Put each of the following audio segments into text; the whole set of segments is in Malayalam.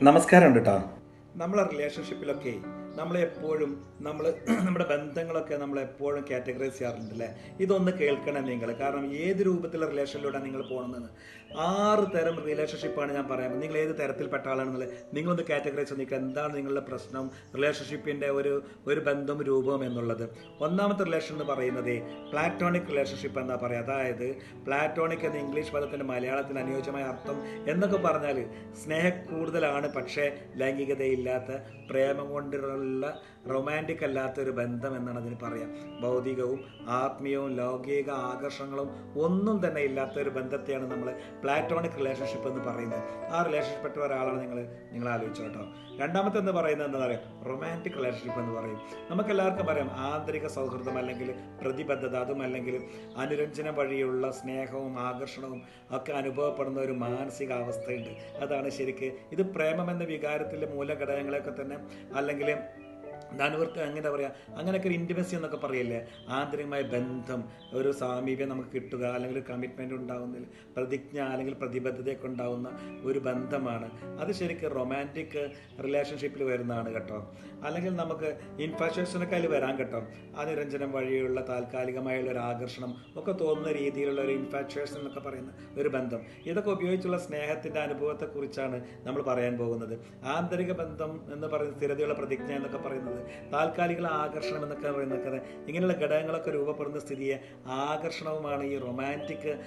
നമസ്കാരം കേട്ടോ നമ്മളെ റിലേഷൻഷിപ്പിലൊക്കെ നമ്മളെപ്പോഴും നമ്മൾ നമ്മുടെ ബന്ധങ്ങളൊക്കെ നമ്മളെപ്പോഴും കാറ്റഗറൈസ് ചെയ്യാറുണ്ട് അല്ലേ ഇതൊന്ന് കേൾക്കണം നിങ്ങൾ കാരണം ഏത് രൂപത്തിലുള്ള റിലേഷനിലൂടെ നിങ്ങൾ പോകണമെന്ന് ആറ് തരം റിലേഷൻഷിപ്പാണ് ഞാൻ പറയുന്നത് നിങ്ങൾ ഏത് തരത്തിൽപ്പെട്ട ആളാണെന്നുള്ളത് നിങ്ങളൊന്ന് കാറ്റഗറൈസ് നിൽക്കുക. എന്താണ് നിങ്ങളുടെ പ്രശ്നം? റിലേഷൻഷിപ്പിന്റെ ഒരു ഒരു ബന്ധം രൂപം എന്നുള്ളത്. ഒന്നാമത്തെ റിലേഷൻ എന്ന് പറയുന്നത് പ്ലാറ്റോണിക് റിലേഷൻഷിപ്പ് എന്നാ പറയുക അതായത് പ്ലാറ്റോണിക് എന്ന ഇംഗ്ലീഷ് പദത്തിന്റെ മലയാളത്തിന് അനുയോജ്യമായ അർത്ഥം എന്നൊക്കെ പറഞ്ഞാൽ സ്നേഹ കൂടുതലാണ് പക്ഷേ ലൈംഗികതയില്ലാത്ത പ്രേമം കൊണ്ടുള്ള റൊമാന്റിക് അല്ലാത്ത ഒരു ബന്ധം എന്നാണ് അതിന് പറയാം. ഭൗതികവും ആത്മീയവും ലൗകിക ആകർഷണങ്ങളും ഒന്നും തന്നെ ഇല്ലാത്ത ഒരു ബന്ധത്തെയാണ് നമ്മൾ പ്ലാറ്റോണിക് റിലേഷൻഷിപ്പ് എന്ന് പറയുന്നത്. ആ റിലേഷൻഷിപ്പ് പെട്ട ഒരാളാണ് നിങ്ങൾ നിങ്ങൾ ആലോചിച്ചു കേട്ടോ. രണ്ടാമത്തെ എന്ന് പറയുന്നത് എന്താ പറയുക റൊമാന്റിക് റിലേഷൻഷിപ്പ് എന്ന് പറയും. നമുക്ക് എല്ലാവർക്കും പറയാം ആന്തരിക സൗഹൃദം അല്ലെങ്കിൽ പ്രതിബദ്ധത അതും അല്ലെങ്കിൽ അനുരഞ്ജനം വഴിയുള്ള സ്നേഹവും ആകർഷണവും ഒക്കെ അനുഭവപ്പെടുന്ന ഒരു മാനസികാവസ്ഥയുണ്ട്. അതാണ് ശരിക്ക് ഇത് പ്രേമം എന്ന വികാരത്തിലെ മൂലഘടകങ്ങളെയൊക്കെ തന്നെ അല്ലെങ്കിൽ അനുവർക്ക് അങ്ങനെ പറയാ? അങ്ങനെയൊക്കെ ഒരു ഇന്റിമസി എന്നൊക്കെ പറയില്ലേ? ആന്തരികമായ ബന്ധം ഒരു സാമീപ്യം നമുക്ക് കിട്ടുക അല്ലെങ്കിൽ ഒരു കമ്മിറ്റ്മെന്റ് ഉണ്ടാകുന്ന പ്രതിജ്ഞ അല്ലെങ്കിൽ പ്രതിബദ്ധതയൊക്കെ ഉണ്ടാകുന്ന ഒരു ബന്ധമാണ്. അത് ശരിക്കും റൊമാന്റിക് റിലേഷൻഷിപ്പിൽ വരുന്നതാണ് കേട്ടോ. അല്ലെങ്കിൽ നമുക്ക് ഇൻഫാഷ്വേഷനൊക്കെ അതിൽ വരാൻ കേട്ടോ. നിരഞ്ജനം വഴിയുള്ള താൽക്കാലികമായുള്ള ഒരു ആകർഷണം ഒക്കെ തോന്നുന്ന രീതിയിലുള്ള ഒരു ഇൻഫ്രാസ്ട്രക്ചർ എന്നൊക്കെ പറയുന്ന ഒരു ബന്ധം. ഇതൊക്കെ ഉപയോഗിച്ചുള്ള സ്നേഹത്തിന്റെ അനുഭവത്തെക്കുറിച്ചാണ് നമ്മൾ പറയാൻ പോകുന്നത്. ആന്തരിക ബന്ധം എന്ന് പറയുന്ന സ്ഥിരതയുള്ള പ്രതിജ്ഞ എന്നൊക്കെ പറയുന്നത് താൽക്കാലിക ആകർഷണം എന്നൊക്കെ പറയുന്നത് ഇങ്ങനെയുള്ള ഘടകങ്ങളൊക്കെ രൂപപ്പെടുന്ന സ്ഥിതിയെ ആകർഷണവുമാണ് ഈ റൊമാന്റിക്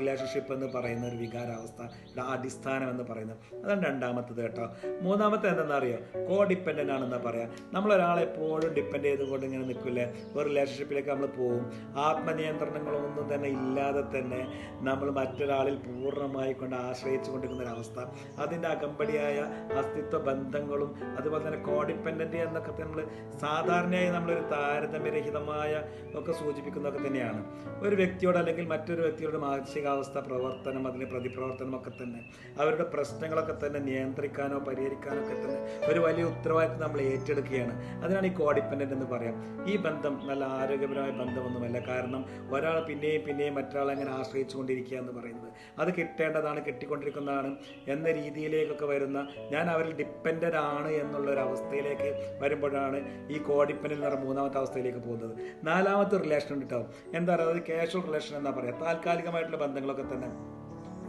റിലേഷൻഷിപ്പ് എന്ന് പറയുന്ന ഒരു വികാരാവസ്ഥ അടിസ്ഥാനം എന്ന് പറയുന്നത്. അതാണ് രണ്ടാമത്തത് കേട്ടോ. മൂന്നാമത്തെ എന്താണെന്ന് അറിയോ? കോ ഡിപ്പെൻഡന്റ് ആണെന്നാണ് പറയാം. നമ്മളൊരാളെ എപ്പോഴും ഡിപ്പെൻഡ് ചെയ്തുകൊണ്ട് ഇങ്ങനെ നിൽക്കില്ലേ? ഒരു റിലേഷൻഷിപ്പിലേക്ക് നമ്മൾ പോകും. ആത്മനിയന്ത്രണങ്ങളൊന്നും തന്നെ ഇല്ലാതെ തന്നെ നമ്മൾ മറ്റൊരാളിൽ പൂർണമായി കൊണ്ട് ആശ്രയിച്ചു കൊണ്ടിരിക്കുന്ന ഒരവസ്ഥ അതിന്റെ അകമ്പടിയായ അസ്തിത്വ ബന്ധങ്ങളും അതുപോലെ തന്നെ കോഡിപ്പെൻഡന്റ് എന്നൊക്കെ നമ്മൾ സാധാരണയായി നമ്മളൊരു താരതമ്യരഹിതമായ ഒക്കെ സൂചിപ്പിക്കുന്നതൊക്കെ തന്നെയാണ്. ഒരു വ്യക്തിയോട് അല്ലെങ്കിൽ മറ്റൊരു വ്യക്തിയുടെ മാനസികാവസ്ഥ പ്രവർത്തനം അതിന് പ്രതിപ്രവർത്തനം ഒക്കെ തന്നെ അവരുടെ പ്രശ്നങ്ങളൊക്കെ തന്നെ നിയന്ത്രിക്കാനോ പരിഹരിക്കാനോ ഒക്കെ തന്നെ ഒരു വലിയ ഉത്തരവാദിത്വം നമ്മൾ ഏറ്റെടുക്കുകയാണ്. അതിനാണ് ഈ കോഡിപ്പെൻഡന്റ് എന്ന് പറയാം. ഈ ബന്ധം നല്ല ആരോഗ്യപരമായ ബന്ധമൊന്നുമല്ല. കാരണം ഒരാൾ പിന്നെയും പിന്നെയും മറ്റൊരാളെ അങ്ങനെ ആശ്രയിച്ചു കൊണ്ടിരിക്കുക എന്ന് പറയുന്നത് അത് കിട്ടേണ്ടതാണ് കിട്ടിക്കൊണ്ടിരിക്കുന്നതാണ് എന്ന രീതിയിലേക്കൊക്കെ വരുന്ന ഞാൻ അവരിൽ ഡിപ്പെൻഡന്റ് ആണ് എന്നുള്ള ഒരു അവസ്ഥയിലേക്ക് വരുമ്പോഴാണ് ഈ കോടിപ്പനിൽ നിന്ന് മൂന്നാമത്തെ അവസ്ഥയിലേക്ക് പോകുന്നത്. നാലാമത്തെ റിലേഷൻ ഉണ്ട് കേട്ടോ എന്താ പറയുക? അത് കാഷ്വൽ റിലേഷൻ എന്നാ പറയുക. താൽക്കാലികമായിട്ടുള്ള ബന്ധങ്ങളൊക്കെ തന്നെ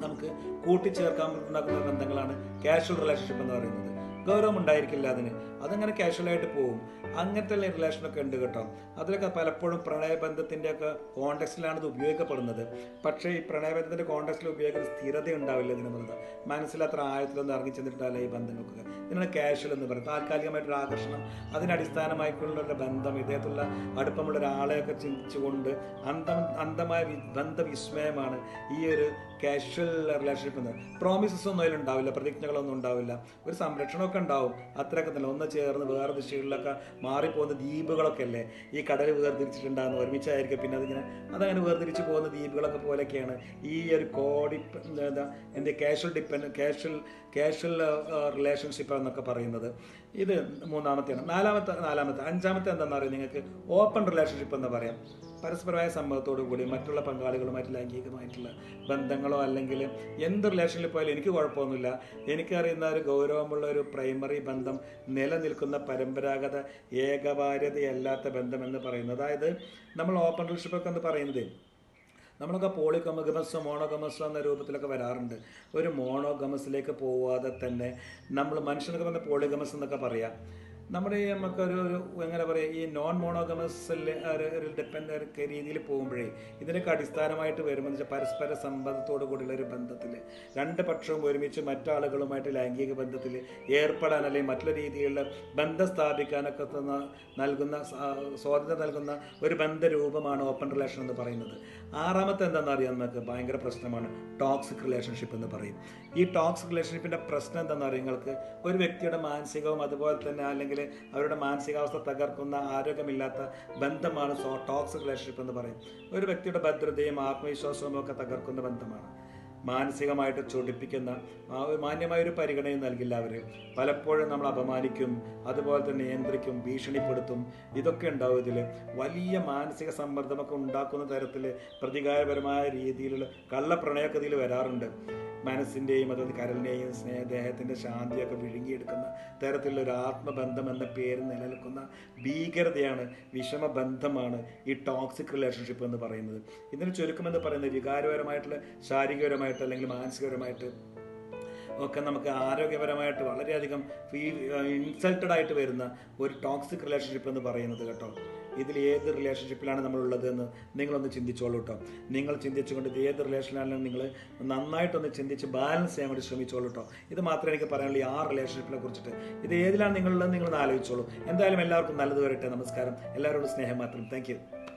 നമുക്ക് കൂട്ടിച്ചേർക്കാൻ ഉണ്ടാക്കുന്ന ബന്ധങ്ങളാണ് കാഷ്വൽ റിലേഷൻഷിപ്പ് എന്ന് പറയുന്നത്. ഗൗരവം ഉണ്ടായിരിക്കില്ല അതിന്. അതങ്ങനെ കാഷ്വലായിട്ട് പോകും അങ്ങനത്തെ റിലേഷനൊക്കെ ഉണ്ട് കേട്ടോ. അതിലൊക്കെ പലപ്പോഴും പ്രണയബന്ധത്തിന്റെ ഒക്കെ കോണ്ടെക്സ്റ്റിലാണ് ഇത് ഉപയോഗിക്കപ്പെടുന്നത്. പക്ഷേ ഈ പ്രണയബന്ധത്തിന്റെ കോണ്ടെക്സ്റ്റിൽ ഉപയോഗിക്കുന്ന സ്ഥിരത ഉണ്ടാവില്ല ഇതിനുള്ളത് മനസ്സിലത്ര ആഴത്തിലൊന്നും ഇറങ്ങി ചെന്നിട്ടില്ല ഈ ബന്ധങ്ങൾക്കൊക്കെ. ഇതിനാണ് കാഷ്വൽ എന്ന് പറയുന്നത്. താൽക്കാലികമായിട്ടൊരു ആകർഷണം. അതിനടിസ്ഥാനമായിട്ടുള്ള ഒരു ബന്ധം ഇദ്ദേഹത്തുള്ള അടുപ്പമുള്ള ഒരാളെയൊക്കെ ചിന്തിച്ചുകൊണ്ട് അന്തം അന്തമായ ബന്ധവിസ്മയമാണ് ഈ ഒരു കാഷ്വൽ റിലേഷൻഷിപ്പ് എന്ന് പ്രോമിസസ് ഒന്നും അതിലുണ്ടാവില്ല. പ്രതിജ്ഞകളൊന്നും ഉണ്ടാവില്ല. ഒരു സംരക്ഷണമൊക്കെ ഉണ്ടാവും. അത്രയൊക്കെ തന്നെ. ഒന്ന് ചേർന്ന് വേറെ ദിശകളിലൊക്കെ മാറിപ്പോകുന്ന ദ്വീപുകളൊക്കെ അല്ലേ? ഈ കടൽ വേർതിരിച്ചിട്ടുണ്ടാകുന്ന ഒരുമിച്ചായിരിക്കും. പിന്നെ അതിങ്ങനെ അതങ്ങനെ വേർതിരിച്ച് പോകുന്ന ദ്വീപുകളൊക്കെ പോലെയൊക്കെയാണ്. ഈ ഒരു കോഡി എന്താ എന്റെ casual depend casual casual relationship എന്നൊക്കെ പറയുന്നത്. ഇത് മൂന്നാമത്തെയാണ്. നാലാമത്തെ നാലാമത്തെ അഞ്ചാമത്തെ എന്താണെന്ന് അറിയാം നിങ്ങൾക്ക്? ഓപ്പൺ റിലേഷൻഷിപ്പ് എന്ന് പറയാം. പരസ്പരമായ സമ്മതത്തോടു കൂടി മറ്റുള്ള പങ്കാളികളുമായിട്ട് ലൈംഗികമായിട്ടുള്ള ബന്ധങ്ങളോ അല്ലെങ്കിൽ എന്ത് റിലേഷനിൽ പോയാലും എനിക്ക് കുഴപ്പമൊന്നുമില്ല. എനിക്കറിയുന്ന ഒരു ഗൗരവമുള്ള ഒരു പ്രൈമറി ബന്ധം നിലനിൽക്കുന്ന പരമ്പരാഗത ഏകവാര്യതയല്ലാത്ത ബന്ധമെന്ന് പറയുന്നത്. അതായത് നമ്മൾ ഓപ്പൺ റിലേഷൻഷിപ്പ് എന്ന് പറയുന്നത് നമ്മളൊക്കെ പോളിഗമഗമസോ മോണോഗമസ് എന്ന രൂപത്തിലൊക്കെ വരാറുണ്ട്. ഒരു മോണോഗമസിലേക്ക് പോവാതെ തന്നെ നമ്മൾ മനുഷ്യനൊക്കെ പറഞ്ഞ പോളിഗമസ് എന്നൊക്കെ പറയാം. നമ്മുടെ ഈ നമുക്കൊരു എങ്ങനെ പറയുക ഈ നോൺ മോണോഗമസ് ഡിപ്പെൻഡ് രീതിയിൽ പോകുമ്പോഴേ ഇതിനൊക്കെ അടിസ്ഥാനമായിട്ട് വരുമ്പോൾ വെച്ചാൽ പരസ്പര സമ്പദത്തോടു കൂടിയുള്ള ഒരു ബന്ധത്തിൽ രണ്ട് പക്ഷവും ഒരുമിച്ച് മറ്റാളുകളുമായിട്ട് ലൈംഗിക ബന്ധത്തിൽ ഏർപ്പെടാൻ അല്ലെങ്കിൽ മറ്റുള്ള രീതിയിലുള്ള ബന്ധം സ്ഥാപിക്കാനൊക്കെ നൽകുന്ന സ്വാതന്ത്ര്യം നൽകുന്ന ഒരു ബന്ധരൂപമാണ് ഓപ്പൺ റിലേഷൻ എന്ന് പറയുന്നത്. ആറാമത്തെ എന്താണെന്ന് അറിയാം നമുക്ക് ഭയങ്കര പ്രശ്നമാണ് ടോക്സിക് റിലേഷൻഷിപ്പ് എന്ന് പറയും. ഈ ടോക്സിക് റിലേഷൻഷിപ്പിന്റെ പ്രശ്നം എന്താണെന്ന് അറിയാം നിങ്ങൾക്ക്? ഒരു വ്യക്തിയുടെ മാനസികവും അതുപോലെ തന്നെ അല്ലെങ്കിൽ അവരുടെ മാനസികാവസ്ഥ തകർക്കുന്ന ആരോഗ്യമില്ലാത്ത ബന്ധമാണ് സോ ടോക്സിക് റിലേഷൻഷിപ്പ് എന്ന് പറയും. ഒരു വ്യക്തിയുടെ ഭദ്രതയും ആത്മവിശ്വാസവും ഒക്കെ തകർക്കുന്ന ബന്ധമാണ്. മാനസികമായിട്ട് ചൊടിപ്പിക്കുന്ന ആ ഒരു മാന്യമായ ഒരു പരിഗണനയും നൽകില്ല അവർ പലപ്പോഴും നമ്മൾ അപമാനിക്കും അതുപോലെ തന്നെ നിയന്ത്രിക്കും ഭീഷണിപ്പെടുത്തും. ഇതൊക്കെ ഉണ്ടാവും ഇതിൽ വലിയ മാനസിക സമ്മർദ്ദമൊക്കെ ഉണ്ടാക്കുന്ന തരത്തിൽ പ്രതികാരപരമായ രീതിയിലുള്ള കള്ളപ്രണയൊക്കെ ഇതിൽ വരാറുണ്ട്. മനസ്സിന്റെയും അതായത് കരലിനെയും സ്നേഹദേഹത്തിന്റെ ശാന്തിയൊക്കെ വിഴുങ്ങിയെടുക്കുന്ന തരത്തിലുള്ള ഒരു ആത്മബന്ധം എന്ന പേര് നിലനിൽക്കുന്ന ഭീകരതയാണ് വിഷമബന്ധമാണ് ഈ ടോക്സിക് റിലേഷൻഷിപ്പ് എന്ന് പറയുന്നത്. ഇതിന് ചുരുക്കമെന്ന് പറയുന്നത് വികാരപരമായിട്ടുള്ള ശാരീരികപരമായിട്ട് അല്ലെങ്കിൽ മാനസികപരമായിട്ട് ഒക്കെ നമുക്ക് ആരോഗ്യപരമായിട്ട് വളരെയധികം ഇൻസൾട്ടഡ് ആയിട്ട് വരുന്ന ഒരു ടോക്സിക് റിലേഷൻഷിപ്പ് എന്ന് പറയുന്നത് കേട്ടോ. ഇതിൽ ഏത് റിലേഷൻഷിപ്പിലാണ് നമ്മളുള്ളത് എന്ന് നിങ്ങളൊന്ന് ചിന്തിച്ചോളൂ കേട്ടോ. നിങ്ങൾ ചിന്തിച്ചുകൊണ്ട് ഏത് റിലേഷനിലാണ് നിങ്ങൾ നന്നായിട്ടൊന്ന് ചിന്തിച്ച് ബാലൻസ് ചെയ്യാൻ വേണ്ടി ശ്രമിച്ചോളൂ കേട്ടോ. ഇത് മാത്രമേ എനിക്ക് പറയാനുള്ളൂ ആ റിലേഷൻഷിപ്പിനെ കുറിച്ചിട്ട്. ഇത് ഏതിലാണ് നിങ്ങളുള്ളത് നിങ്ങളൊന്ന് ആലോചിച്ചോളൂ. എന്തായാലും എല്ലാവർക്കും നല്ലത് വരട്ടെ. നമസ്കാരം. എല്ലാവരോടും സ്നേഹം മാത്രം. താങ്ക്